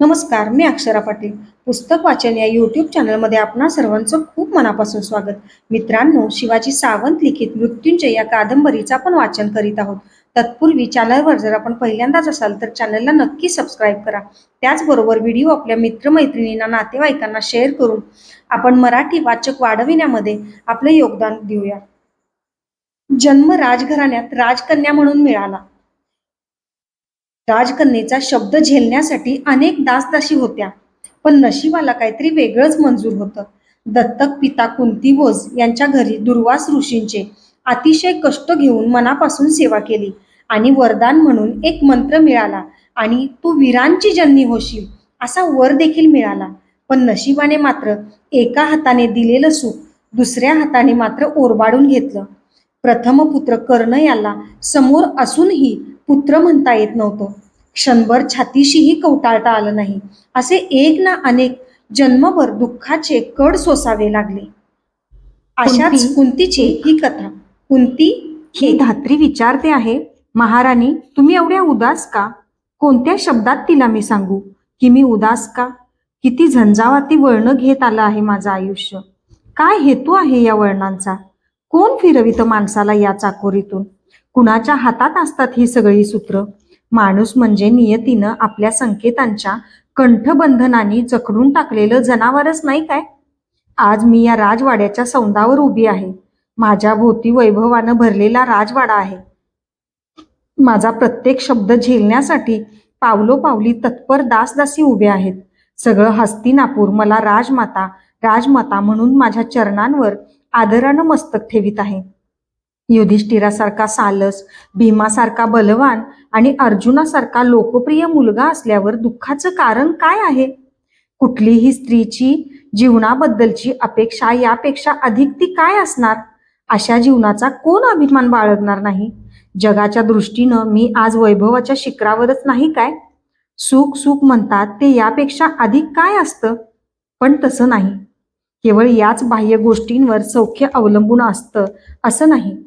नमस्कार मी अक्षरा पाटील. पुस्तक वाचन या यूट्यूब चॅनलमध्ये आपणा सर्वांचं खूप मनापासून स्वागत. मित्रांनो शिवाजी सावंत लिखित मृत्युंजय या कादंबरीचं आपण वाचन करीत आहोत. तत्पूर्वी चॅनलवर जर आपण पहिल्यांदाच असाल तर चॅनलला नक्की सबस्क्राईब करा. त्याचबरोबर व्हिडिओ आपल्या मित्रमैत्रिणींना नातेवाईकांना शेअर करून आपण मराठी वाचक वाढविण्यामध्ये आपलं योगदान देऊया. जन्म राजघराण्यात राजकन्या म्हणून मिळाला. राजकन्येचा शब्द झेलण्यासाठी अनेक दासदाशी होत्या. पण नशिबाला काहीतरी वेगळंच मंजूर होतं. दत्तक पिता कुंती बोज यांच्या घरी दुर्वास ऋषींचे अतिशय कष्ट घेऊन मनापासून सेवा केली आणि वरदान म्हणून एक मंत्र मिळाला आणि तू वीरांची जननी होशील असा वर देखील मिळाला. पण नशिबाने मात्र एका हाताने दिलेलं सुख दुसऱ्या हाताने मात्र ओरबाडून घेतलं. प्रथम पुत्र कर्ण याला समोर असूनही पुत्र म्हणता येत नव्हतं. क्षणभर छातीशीही कवटाळता आलं नाही. असे एक ना अनेक जन्मभर दुःखाचे कड सोसावे लागले. अशाच कुंती- कुंतीची ही कथा. कुंती ही धात्री विचारते आहे महाराणी तुम्ही एवढ्या उदास का? कोणत्या शब्दात तिला मी सांगू? की मी उदास का? किती झंझावाती वळणं घेत आलं आहे माझं आयुष्य. काय हेतू आहे या वळणांचा? कोण फिरवित माणसाला या चाकोरीतून? कुणाच्या हातात असतात ही सगळी सूत्र? माणूस म्हणजे नियतीनं आपल्या संकेतांच्या कंठबंधनाने जखडून टाकलेलं जनावरच नाही काय? आज मी या राजवाड्याच्या सौंदावर उभी आहे. माझ्या भोवती वैभवानं भरलेला राजवाडा आहे. माझा प्रत्येक शब्द झेलण्यासाठी पावलोपावली तत्पर दासदासी उभे आहेत. सगळं हस्तिनापूर मला राजमाता राजमाता म्हणून माझ्या चरणांवर आदरानं मस्तक ठेवित आहे. युधिष्ठिरासारखा सालस भीमासारखा बलवान आणि अर्जुनासारखा लोकप्रिय मुलगा असल्यावर दुःखाचं कारण काय आहे? कुठलीही स्त्रीची जीवनाबद्दलची अपेक्षा यापेक्षा अधिक ती काय असणार? अशा जीवनाचा कोण अभिमान बाळगणार नाही? जगाच्या दृष्टीनं मी आज वैभवाच्या शिखरावरच नाही काय? सुख सुख म्हणतात ते यापेक्षा अधिक काय असतं? पण तसं नाही. केवळ याच बाह्य गोष्टींवर सौख्य अवलंबून असतं असं नाही.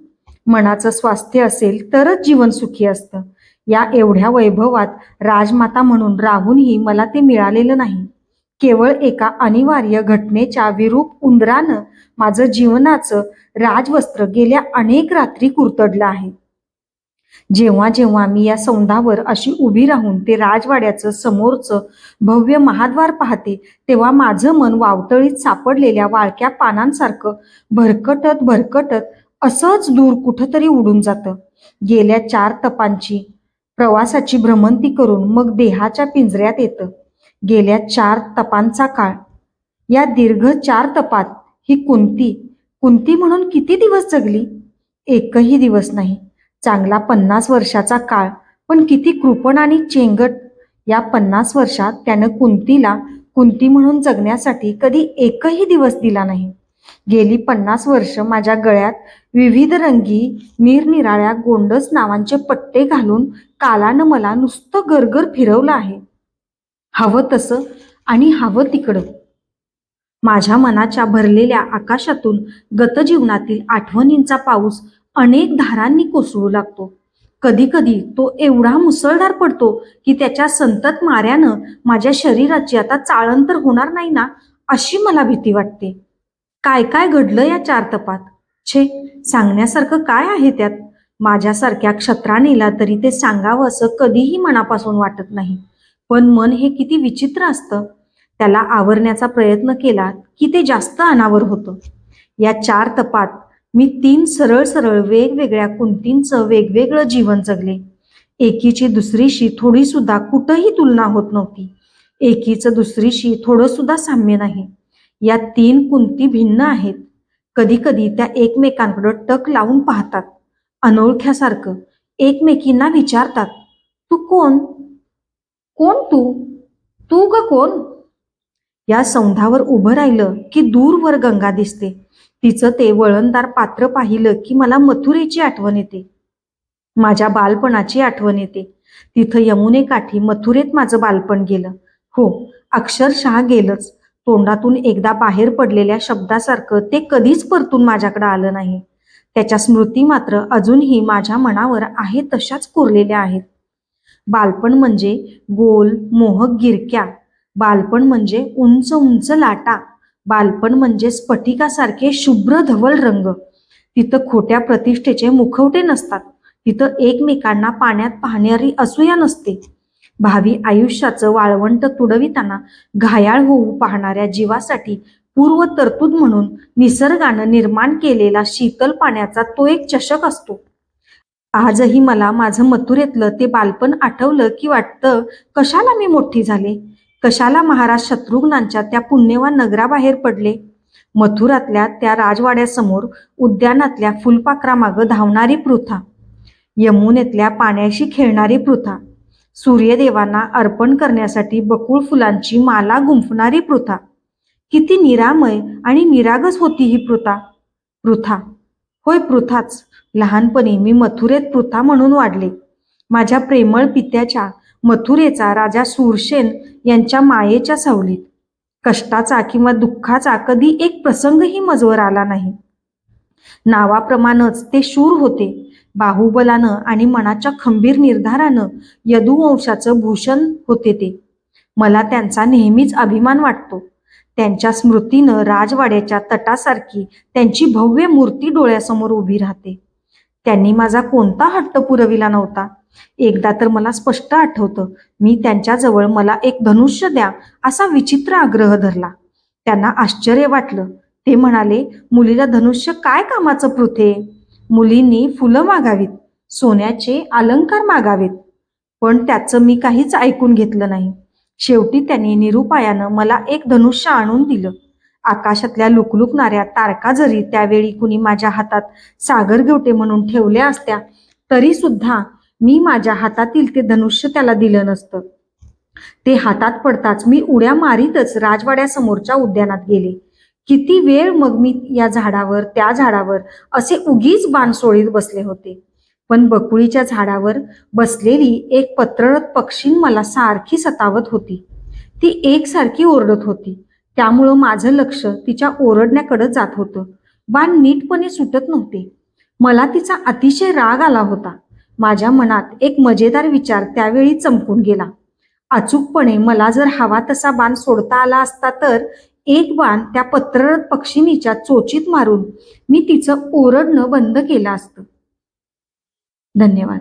मनाचं स्वास्थ्य असेल तरच जीवन सुखी असतं. या एवढ्या वैभवात राजमाता म्हणून राहूनही मला ते मिळालेलं नाही. केवळ एका अनिवार्य घटनेच्या विरूप उंदरानं माझं जीवनाचं राजवस्त्र गेल्या अनेक रात्री कुरतडलं आहे. जेव्हा जेव्हा मी या सौंदावर अशी उभी राहून ते राजवाड्याचं समोरचं भव्य महाद्वार पाहते तेव्हा माझं मन वावतळीत सापडलेल्या वाळक्या पानांसारखं भरकटत भरकटत असंच दूर कुठंतरी उडून जातं. गेल्या चार तपांची प्रवासाची भ्रमंती करून मग देहाच्या पिंजऱ्यात येतं. गेल्या चार तपांचा काळ. या दीर्घ चार तपात ही कुंती कुंती म्हणून किती दिवस जगली? एकही दिवस नाही. चांगला पन्नास वर्षाचा काळ पण किती कृपण आणि चेंगट. या पन्नास वर्षात त्यानं कुंतीला कुंती म्हणून जगण्यासाठी कधी एकही दिवस दिला नाही. गेली पन्नास वर्ष माझ्या गळ्यात विविध रंगी निरनिराळ्या गोंडस नावांचे पट्टे घालून कालानं मला नुसतं गरगर फिरवलं आहे. हवं तसं आणि हवं तिकडं. माझ्या मनाच्या भरलेल्या आकाशातून गतजीवनातील आठवणींचा पाऊस अनेक धारांनी कोसळू लागतो. कधी कधी तो एवढा मुसळधार पडतो की त्याच्या संतत माऱ्यानं माझ्या शरीराची आता चाळण तर होणार नाही ना अशी मला भीती वाटते. काय काय घडलं या चार तपात? छे सांगण्यासारखं काय आहे त्यात? माझ्यासारख्या क्षत्रानेला तरी ते सांगावं असं कधीही मनापासून वाटत नाही. पण मन हे किती विचित्र असतं. त्याला आवरण्याचा प्रयत्न केला की ते जास्त अनावर होतं. या चार तपात मी तीन सरळ सरळ वेगवेगळ्या कुंतींचं वेगवेगळं जीवन जगले. एकीची दुसरीशी थोडी सुद्धा कुठंही तुलना होत नव्हती. एकीचं दुसरीशी थोडं सुद्धा साम्य नाही. या तीन कुंती भिन्न आहेत. कधी कधी त्या एकमेकांकडे टक लावून पाहतात. अनोळख्यासारखं एकमेकींना विचारतात तू कोण? कोण तू? तू ग कोण? या सौंधावर उभं राहिलं की दूरवर गंगा दिसते. तिचं ते वळणदार पात्र पाहिलं की मला मथुरेची आठवण येते. माझ्या बालपणाची आठवण येते. तिथं यमुनेकाठी मथुरेत माझं बालपण गेलं. हो अक्षरशः गेलंच. तोंडातून एकदा बाहेर पडलेल्या शब्दासारखं ते कधीच परतून माझ्याकडे आलं नाही. त्याच्या स्मृती मात्र अजूनही माझ्या मनावर आहे तशाच कोरलेल्या आहेत. बालपण म्हणजे गोल मोहक गिरक्या. बालपण म्हणजे उंच उंच लाटा. बालपण म्हणजे स्फटिकासारखे शुभ्र धवल रंग. तिथं खोट्या प्रतिष्ठेचे मुखवटे नसतात. तिथं एकमेकांना पाण्यात पाहणारी असूया नसते. भावी आयुष्याचं वाळवंट तुडविताना घायाळ होऊ पाहणाऱ्या जीवासाठी पूर्व तरतूद म्हणून निसर्गानं निर्माण केलेला शीतल पाण्याचा तो एक चषक असतो. आजही मला माझं मथुरेतलं ते बालपण आठवलं की वाटतं कशाला मी मोठी झाले? कशाला महाराज शत्रुघ्नांच्या त्या पुण्यवान नगराबाहेर पडले? मथुरातल्या त्या राजवाड्यासमोर उद्यानातल्या फुलपाखरामागं धावणारी पृथा यमुनेतल्या पाण्याशी खेळणारी पृथा सूर्यदेवांना अर्पण करण्यासाठी बकुळ फुलांची माला गुंफणारी पृथा किती निरामय आणि निरागस होती ही पृथा पृथा होय पृथाच लहानपणी मी मथुरेत पृथा म्हणून वाढले. माझ्या प्रेमळ पित्याच्या मथुरेचा राजा सूरसेन यांच्या मायेच्या सावलीत. कष्टाचा किंवा दुःखाचा कधी एक प्रसंगही मजवर आला नाही. नावाप्रमाणेच ते शूर होते. बाहुबलानं आणि मनाच्या खंबीर निर्धारानं यदुवंशाचं भूषण होते ते. मला त्यांचा नेहमीच अभिमान वाटतो. त्यांच्या स्मृतीनं राजवाड्याच्या तटासारखी त्यांची भव्य मूर्ती डोळ्यासमोर उभी राहते. त्यांनी माझा कोणता हट्ट पुरविला नव्हता. एकदा तर मला स्पष्ट आठवतं मी त्यांच्याजवळ मला एक धनुष्य द्या असा विचित्र आग्रह धरला. त्यांना आश्चर्य वाटलं. ते म्हणाले मुलीला धनुष्य काय कामाचं पृथे? मुलींनी फुलं मागावीत सोन्याचे अलंकार मागावेत. पण त्याचं मी काहीच ऐकून घेतलं नाही. शेवटी त्यांनी निरुपायानं मला एक धनुष्य आणून दिलं. आकाशातल्या लुकलुकणाऱ्या तारका जरी त्यावेळी कुणी माझ्या हातात सागर घेवटे म्हणून ठेवल्या असत्या तरी सुद्धा मी माझ्या हातातील ते धनुष्य त्याला दिलं नसतं. ते हातात पडताच मी उड्या मारीतच राजवाड्यासमोरच्या उद्यानात गेले. किती वेळ मग मी या झाडावर त्या झाडावर असे उगीच बाणसोळीत बसले होते. पण बकुळीच्या झाडावर बसलेली एक पत्रळत पक्षी मला सारखी सतावत होती. ती एकसारखी ओरडत होती. त्यामुळं माझं लक्ष तिच्या ओरडण्याकडे जात होतं. बाण नीटपणे सुटत नव्हते. मला तिचा अतिशय राग आला होता. माझ्या मनात एक मजेदार विचार त्यावेळी चमकून गेला. अचूकपणे मला जर हवा तसा बाण सोडता आला असता तर एक बाण त्या पत्ररथ पक्षिणीच्या चोचीत मारून मी तिचं ओरडणं बंद केलं असतं. धन्यवाद.